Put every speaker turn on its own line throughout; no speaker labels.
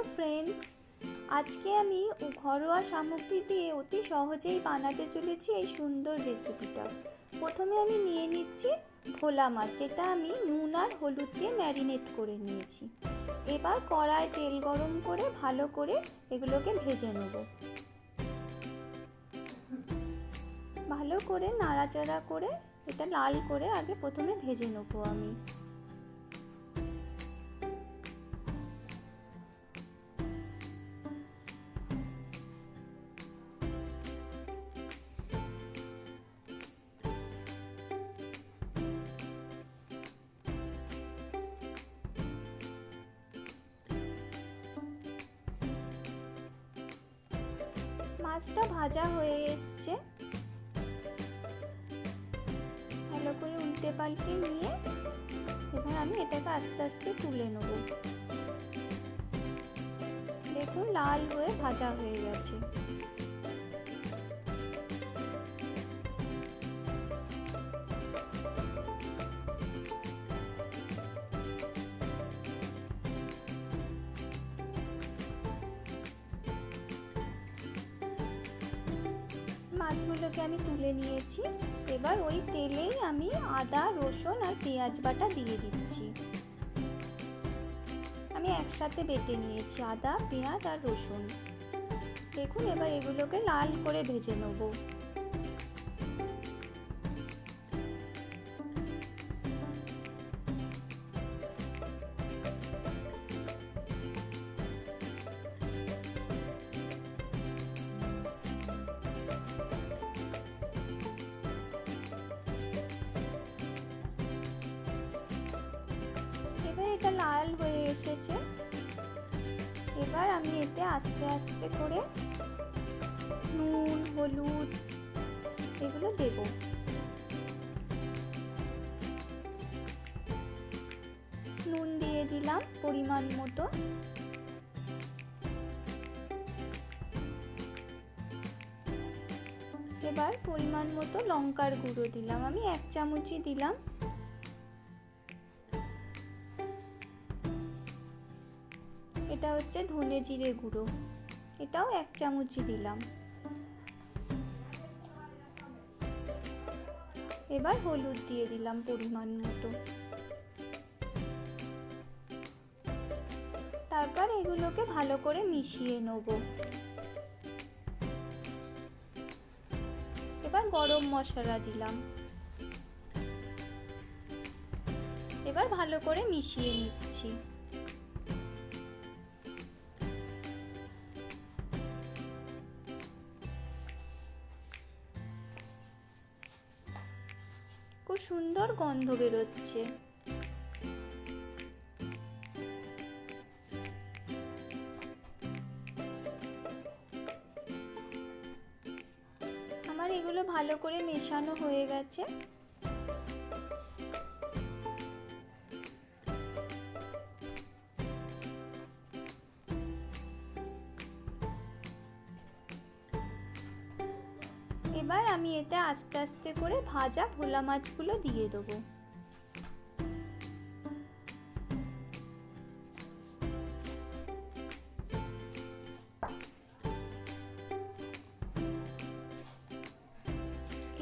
Hello friends, আজকে আমি ঘরোয়া সামগ্রী দিয়ে অতি সহজেই বানাতে চলেছি এই সুন্দর রেসিপিটা। প্রথমে আমি নিয়ে নিচ্ছি ভোলা মাছ, যেটা আমি নুন আর হলুদ দিয়ে ম্যারিনেট করে নিয়েছি। এবার কড়ায় তেল গরম করে ভালো করে এগুলোকে ভেজে নেব। ভালো করে নাড়াচাড়া করে এটা লাল করে আগে প্রথমে ভেজে নেব আমি। মাছটা ভাজা হয়ে এসছে। ভালো করে উল্টে পাল্টে নিয়ে এবার আমি এটাকে আস্তে আস্তে তুলে নেব। দেখুন, লাল হয়ে ভাজা হয়ে গেছে। মাছগুলোকে আমি তুলে নিয়েছি। এবার ওই তেলেই আমি আদা, রসুন আর পেঁয়াজ বাটা দিয়ে দিচ্ছি। আমি একসাথে বেটে নিয়েছি আদা, পেঁয়াজ আর রসুন। দেখুন, এবার এগুলোকে লাল করে ভেজে নেব। এসেছে। এবার আমি এতে আস্তে আস্তে করে নুন, হলুদ এগুলো দেব। নুন দিয়ে দিলাম পরিমাণ মতো। এবার পরিমাণ মতো লঙ্কার গুঁড়ো দিলাম। আমি এক চামচই দিলাম হচ্ছে ধনে জিরে গুঁড়ো। এটাও এক চামচই দিলাম। এবার হলুদ দিয়ে দিলাম পরিমাণ মতো। তারপর এগুলোকে ভালো করে মিশিয়ে নেব। এবার গরম মশলা দিলাম। এবার ভালো করে মিশিয়ে নিচ্ছি। খুব সুন্দর গন্ধ বেরোচ্ছে। আমার এগুলো ভালো করে মেশানো হয়ে গেছে। এবার আমি এতে আস্তে আস্তে করে ভাজা ভোলা মাছগুলো দিয়ে দেবো।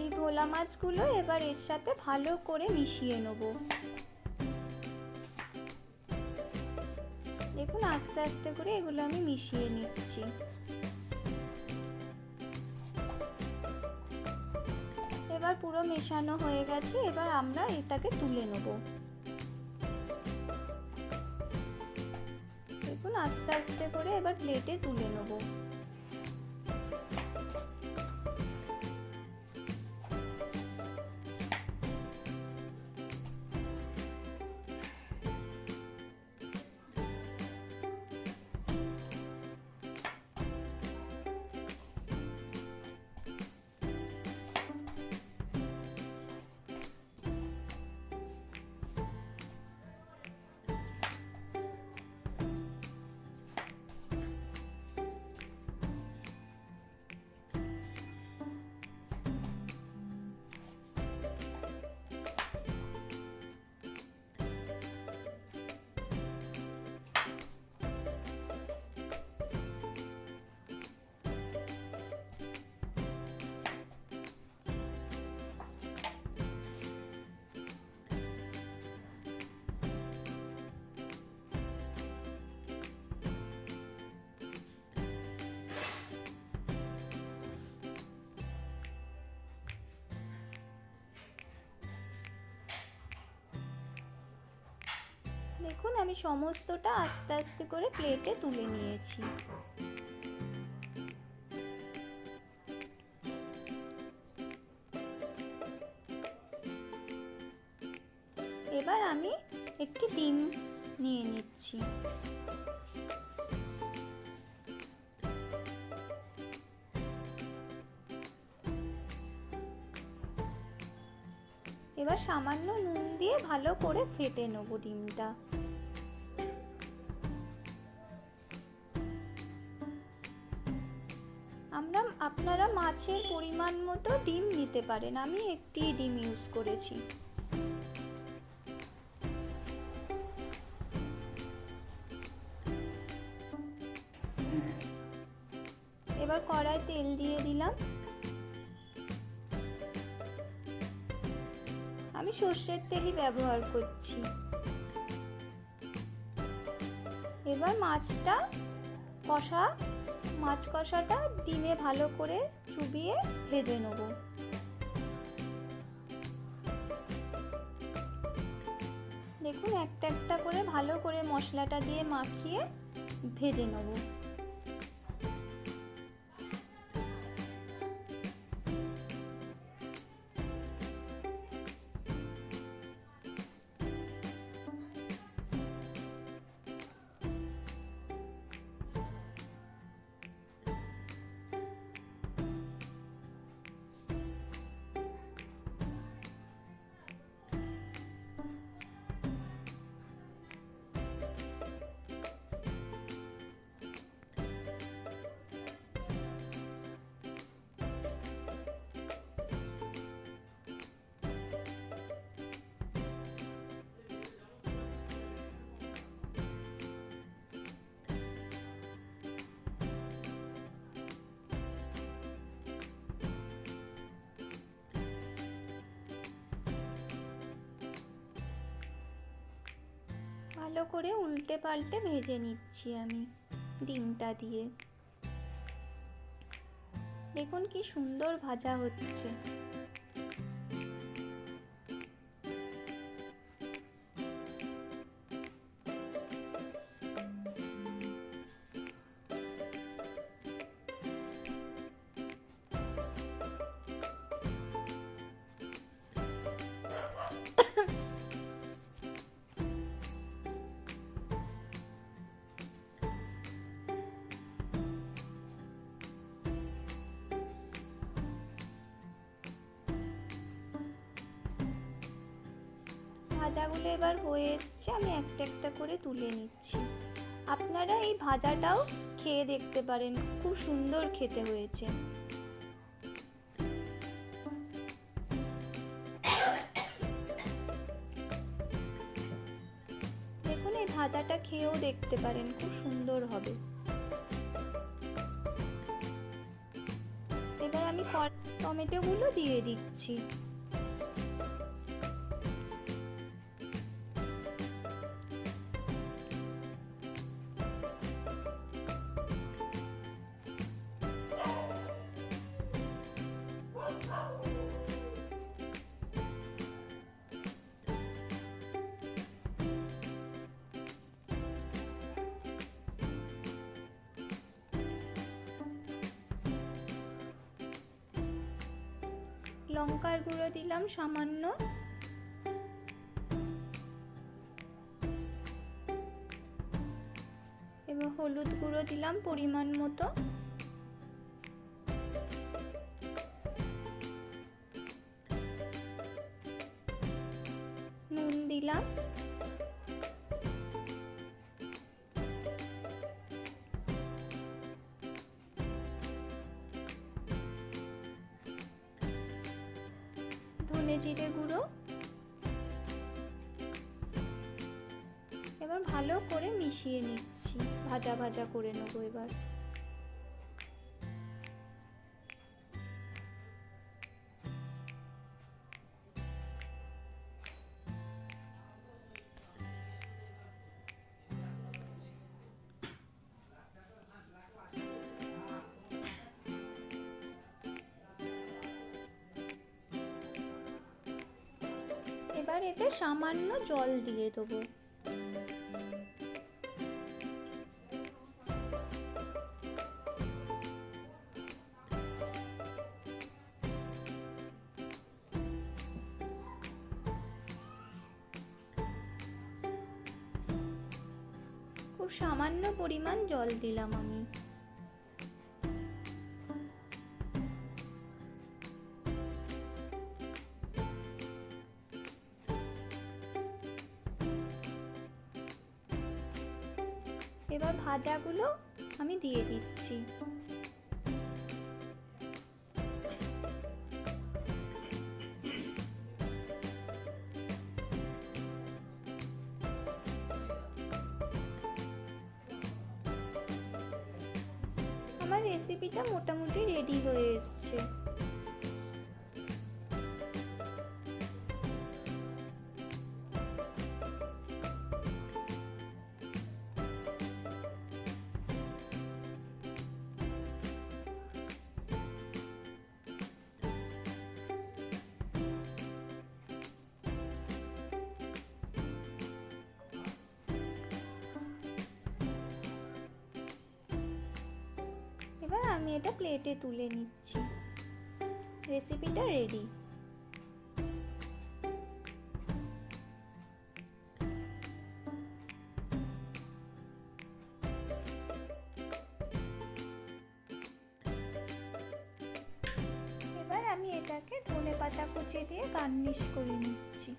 এই ভোলা মাছগুলো এবার এর সাথে ভালো করে মিশিয়ে নেব। দেখুন আস্তে আস্তে করে এগুলো আমি মিশিয়ে নিচ্ছি। এবার পুরো মেশানো হয়ে গেছে, এবার আমরা এটাকে তুলে নেব। দেখুন, আস্তে আস্তে করে এবার প্লেটে তুলে নেব। আমি সমস্তটা আস্তে আস্তে করে প্লেটে তুলে নিয়েছি। এবার আমি একটি ডিম নিয়ে নিচ্ছি। এবার সামান্য নুন দিয়ে ভালো করে ফেটে নেব ডিমটা। মাছের পরিমাণ মতো ডিম নিতে পারেন। আমি একটি ডিম ইউজ করেছি। এবার কড়াই তেল দিয়ে দিলাম। আমি সর্ষের তেলই ব্যবহার করছি। এবার মাছটা কষা, মাছ কষাটা ডিমে ভালো করে চুবিয়ে ভেজে নেব। দেখুন একটা একটা করে ভালো করে মশলাটা দিয়ে মাখিয়ে ভেজে নেব। ভালো করে উল্টে পাল্টে ভেজে নিচ্ছি আমি ডিমটা দিয়ে। দেখুন কি সুন্দর ভাজা হচ্ছে। ভাজাগুলো এবার হয়ে এসছে, আমি একটা একটা করে তুলে নিচ্ছি। আপনারা এই ভাজাটাও খেয়ে দেখতে পারেন, খুব সুন্দর খেতে হয়েছে। দেখুন, এই ভাজাটা খেয়েও দেখতে পারেন, খুব সুন্দর হবে। এবার আমি টমেটোগুলো দিয়ে দিচ্ছি। লঙ্কার গুঁড়ো দিলাম সামান্য। এবং হলুদ গুঁড়ো দিলাম পরিমাণ মতো। ধনে জিরে গুঁড়ো। এবার ভালো করে মিশিয়ে নিচ্ছি। ভাজা ভাজা করে নেব এবার। এবার এতে সামান্য জল দিয়ে দেবো। খুব সামান্য পরিমাণ জল দিলাম আমি। এবার ভাজাগুলো আমি দিয়ে দিচ্ছি। আমার রেসিপিটা মোটামুটি রেডি হয়ে এসছে। এটা প্লেটে তুলে নিচ্ছি। রেসিপিটা রেডি এবার আমি এটাকে ধনে পাতা কুচি দিয়ে গার্নিশ করে নিচ্ছি।